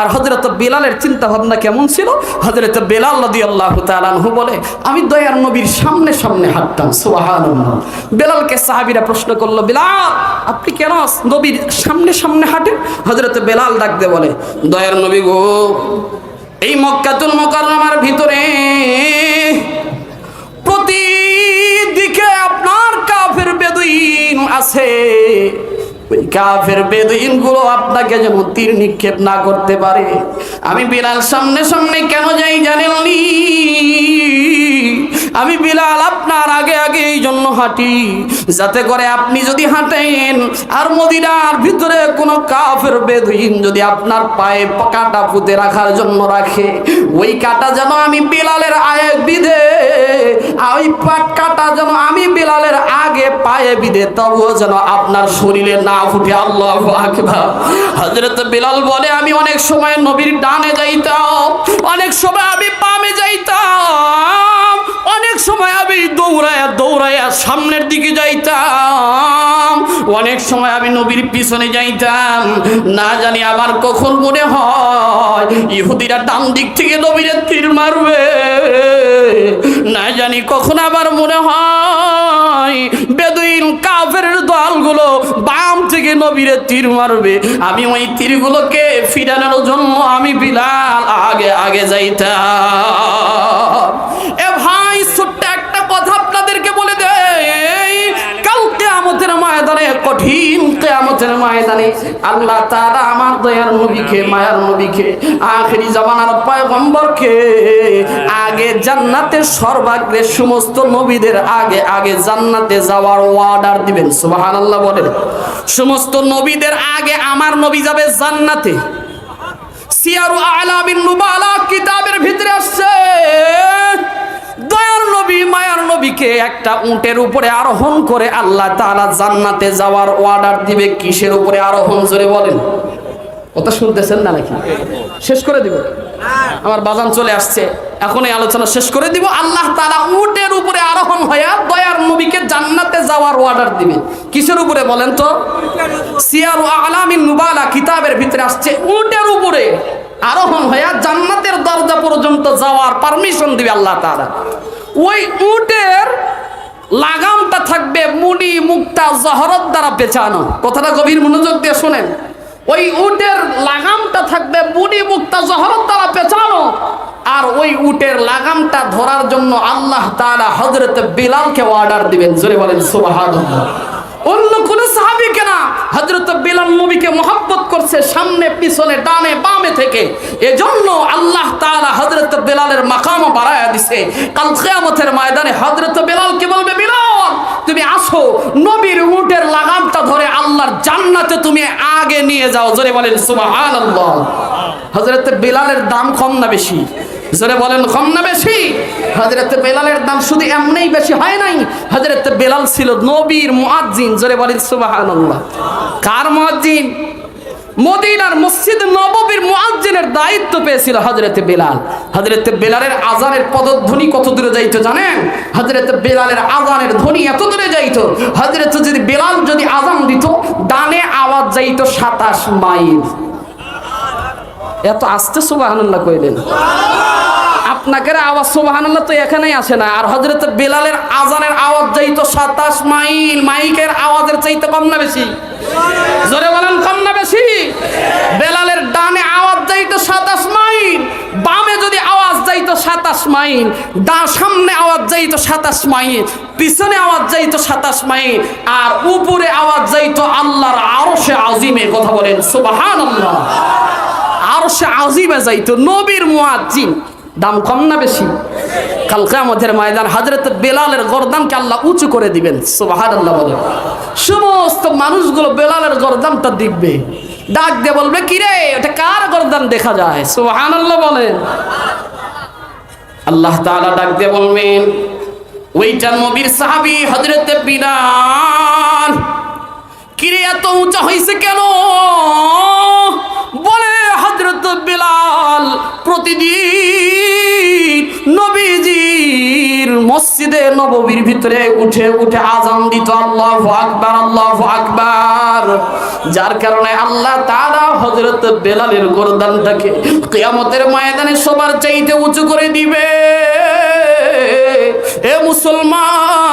আর হজরত বেলালের চিন্তা ভাবনা কেমন ছিল? হজরত বেলাল নদী আল্লাহ তালানহু বলে, আমি দয়ার নবীর সামনে সামনে হাঁটতাম সোহান বেলালকে সাহাবিরা প্রশ্ন করল, বেলাল, আপনি কেন নবীর সামনে সামনে হাঁটেন? হজরত বেলাল ডাকতে বলে, দয়ার নবী গো, এই মক্কাতুল মোকাররমার ভিতরে প্রতিদিকে আপনার কাফের বেদুইন আছে। কাফের বেদুইনগুলো আপনাকে যেন তীর নিক্ষেপ না করতে পারে, আমি বিলাল সামনে সামনে কেন যাই জানেননি? আমি বিলাল আপনার আগে আগে এই জন্য হাঁটি, যাতে করে আপনি যদি হাঁটেন, আর মদিনার ভিতরে কোনো কাফের বেদুইন যদি আপনার পায়ে কাটা পুঁতে রাখার জন্য রাখে, ওই কাটা যেন আমি বিলালের আয়ে বিধে ওই পাট কাটা যেন আমি বিলালের আগে পায়ে বিধে তবুও যেন আপনার শরীরে না ফুটে। আল্লাহ আকবার। হজরত বিলাল বলে, আমি অনেক সময় নবীর ডানে যাইতাম, অনেক সময় আমি বামে যাইতাম, অনেক সময় আমি দৌড়ায়া দৌড়ায়া সামনের দিকে যাইতাম, অনেক সময় আমি নবীর পিছনে যাইতাম। না জানি আবার কখন মনে হয় ইহুদিরা ডান দিক থেকে নবীর তীর মারবে। না জানি কখন আবার মনে হয় বেদুইন কাফের দলগুলো বাম থেকে নবীরে তীর মারবে। আমি ওই তীরগুলোকে ফিরানোর জন্য আমি বিলাল আগে আগে যাইতাম। কেয়ামতের ময়দানে আল্লাহ তাআলা আমার দয়ার নবীকে, মায়ার নবীকে, আখেরি জামানার পয়গম্বরকে, আগে জান্নাতের সর্বাগ্রে সমস্ত নবীদের আগে আগে জান্নাতে যাওয়ার অর্ডার দিবেন। সুবহানাল্লাহ বলেন। সমস্ত নবীদের আগে আমার নবী যাবে জান্নাতে। সিয়ারু আলামিন নুবালা কিতাবের ভিতরে আসছে। নবী, মায়ার নবীকে একটা উটের উপরে আরোহণ করে আল্লাহ তাআলা জান্নাতে যাওয়ার অর্ডার দিবে। কিসের উপরে আরোহণ? জোরে বলেন। কথা শুনতেছেন না নাকি? শেষ করে দিব। আমার বাজান চলে আসছে। এখন এই আলোচনা শেষ করে দিব। আল্লাহ তাআলা উটের উপরে আরোহণ হয়ে দয়ার নবীকে জান্নাতে যাওয়ার অর্ডার দিবে। কিসের উপরে বলেন তো? সিয়ার আলামিন নুবালা কিতাবের ভিতরে আসছে। উটের উপরে আরোহণ জান্নাতের দরজা পর্যন্ত যাওয়ার পারমিশন দিবে আল্লাহ তাআলা। ওই উটের লাগামটা থাকবে মুনি, মুক্তা, জহরত দ্বারা পেঁচানো। কথাটা গভীর মনোযোগ দিয়ে শোনেন। ওই উটের লাগামটা থাকবে মুনি, মুক্তা, জহরত দ্বারা পেঁচানো। আর ওই উটের লাগামটা ধরার জন্য আল্লাহ তাআলা হযরত বিলালকে অর্ডার দিবেন। জোরে বলেন, সুবহানাল্লাহ। অন্য কোন সাহাবিকে না হযরত বিলাল নবীকে মহব্বত করছে সামনে, পিছনে, ডানে, বামে থেকে। এজন্য আল্লাহ তাআলা হযরত বিলালের মাকাম বাড়ায়া দিছে। কাল কিয়ামতের ময়দানে হযরত বিলালকে বলবে, বিলাল, তুমি আসো। নবীর উটের লাগামটা ধরে আল্লাহর জান্নাতে তুমি আগে নিয়ে যাও। জোরে বলেন, সুবহানাল্লাহ। হযরত বিলালের দাম কম না বেশি? জোরে বলেন, কম না বেশি? হজরত বেলালের দাম শুধু এমনিই বেশি হয় নাই? হজরত বেলাল ছিল নবীর মুয়াজ্জিন জোরে বলেন সুবহানাল্লাহ। কার মুয়াজ্জিন মদিনার মসজিদ নববীর মুয়াজ্জিনের দায়িত্ব পেয়েছিল হজরত বেলাল। হজরত বেলালের আজানের পদধ্বনি কত দূরে যাইতো জানেন? হজরত বেলালের আজানের ধ্বনি এত দূরে যাইতো। হজরত যদি বেলাল যদি আজান দিত, ডানে আওয়াজ যাইতো সাতাশ মাইল। এত আস্তে সুবহানাল্লাহ কইলেন। আপনাকে আওয়াজ, সুবহানাল্লাহ, তো এখানেই আসে না। আর হজরত বেলালের আজানের আওয়াজ যাইতো সাতাশ মাইল, মাইকের আওয়াজের চাইতে কম না বেশি। জোরে বলেন, কম না বেশি? বেলালের ডানে আওয়াজ যাইতো সাতাশ মাইল, বামে যদি আওয়াজ যাইতো সাতাশ মাইল ডা সামনে আওয়াজ যাইতো সাতাশ মাইল, পিছনে আওয়াজ যাইতো সাতাশ মাইল, আর উপরে আওয়াজ যাইতো আল্লাহর আরশে আজিমে কথা বলেন, সুবহানাল্লাহ। আরশে আজিমে যাইতো, নবীর মুয়াজ্জিন। দাম কম না বেশি? কাল কিয়ামতের ময়দান হযরত বেলালের গর্দানকে আল্লাহ উঁচু করে দিবেন, সুবহানাল্লাহ বলে সমস্ত মানুষগুলো বেলালের গর্দানটা দেখবে। ডাক দিয়ে বলবে কি রে এটা কার গর্দান দেখা যায়? সুবহানাল্লাহ বলেন। আল্লাহ তাআলা ডাক দিয়ে বলবেন, ওইটা নবীর সাহাবী হযরত বিলাল। কিরে, এত উঁচা হয়েছে কেন? বলে হজরত বিলাল প্রতিদিন মসজিদে নববীর ভিতরে উঠে উঠে আজান দিত, আল্লাহ আকবার আল্লাহ আকবার। যার কারণে আল্লাহ তারা হজরত বেলালের গোরদানটাকে কিয়ামতের ময়দানে সবার চাইতে উঁচু করে দিবে। এ মুসলমান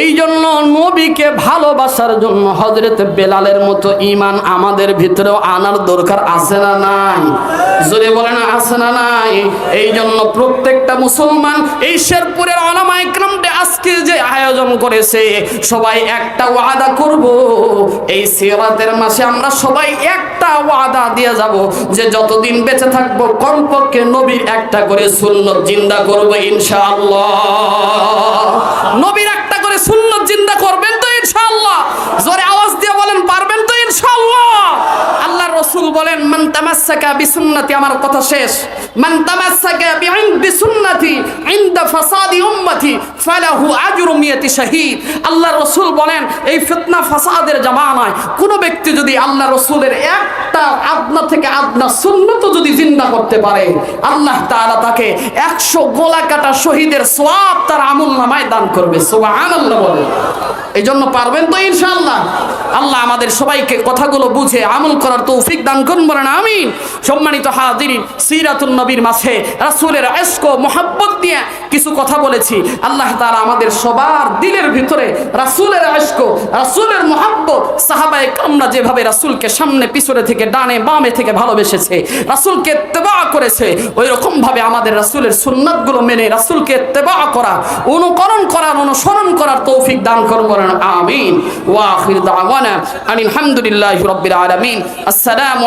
এই জন্য নবীকে ভালোবাসার জন্য হজরত বেলালের মতো ইমান আমাদের ভিতরেও আনার দরকার আছে না নাই? জোরে বলেন, আছে না নাই? এই জন্য প্রত্যেকটা মুসলমান এই শেরপুরের অনামা ইকরামটা আজকে যে আয়োজন করেছে, সবাই একটা ওয়াদা করব, এই সিরাতের মাসে আমরা সবাই একটা ওয়াদা দিয়ে যাব যে যতদিন বেঁচে থাকব, কমপক্ষে নবীর একটা করে সুন্নত জিন্দা করব ইনশাআল্লাহ। নবীর একটা করে সুন্নত জিন্দা করবেন তো ইনশাআল্লাহ। জোরে আওয়াজ দিয়ে বলেন পারবেন তো ইনশাআল্লাহ আল্লাহ রসুল বলেন মান তামাসসাকা বিসুন্নতি আমার কথা শেষ। মান তামাসসাকা বিইন বিসুন্নতি ইনদা ফাসাদি উম্মতি ফালাহু আজরু মিয়াতি আল্লাহ রসুল বলেন, এই ফিতনা ফাসাদের জামানায় কোন ব্যক্তি যদি আল্লাহ রসুলের একটা থেকে সুন্নত যদি জিন্দা করতে পারে, আল্লাহ তাকে 100 গোলা কাটা শহীদের তার নামায় দান করবে। বলে। এই জন্য পারবেন তো ইনশাআল্লাহ। আল্লাহ আমাদের সবাইকে কথাগুলো বুঝে আমল করার তৌফিক দান করুন বলেন, আমিন। সম্মানিত হাজিরিন, সিরাতুন নবীর মাঝে রাসূলের ও মোহাব্বত দিয়ে কিছু কথা বলেছি। আল্লাহ তাআলা আমাদের সবার দিলের ভিতরে রাসূলের ইশক রাসূলের মোহাব্বত, সাহাবায়ে কামরা যেভাবে রাসূলকে সামনে পিছনে থেকে ডানে বামে থেকে ভালোবেসেছে, রাসূলকে ইত্তেবা করেছে ওই রকম ভাবে আমাদের রাসূলের সুন্নাতগুলো মেনে রাসূলকে ইত্তেবা করা, অনুকরণ করার, অনুসরণ করার তৌফিক দান করুন বলেন, আমিন। ওয়া আখির দাওয়ানা আনিল হামদুলিল্লাহি রাব্বিল আলামিন। আসসালামু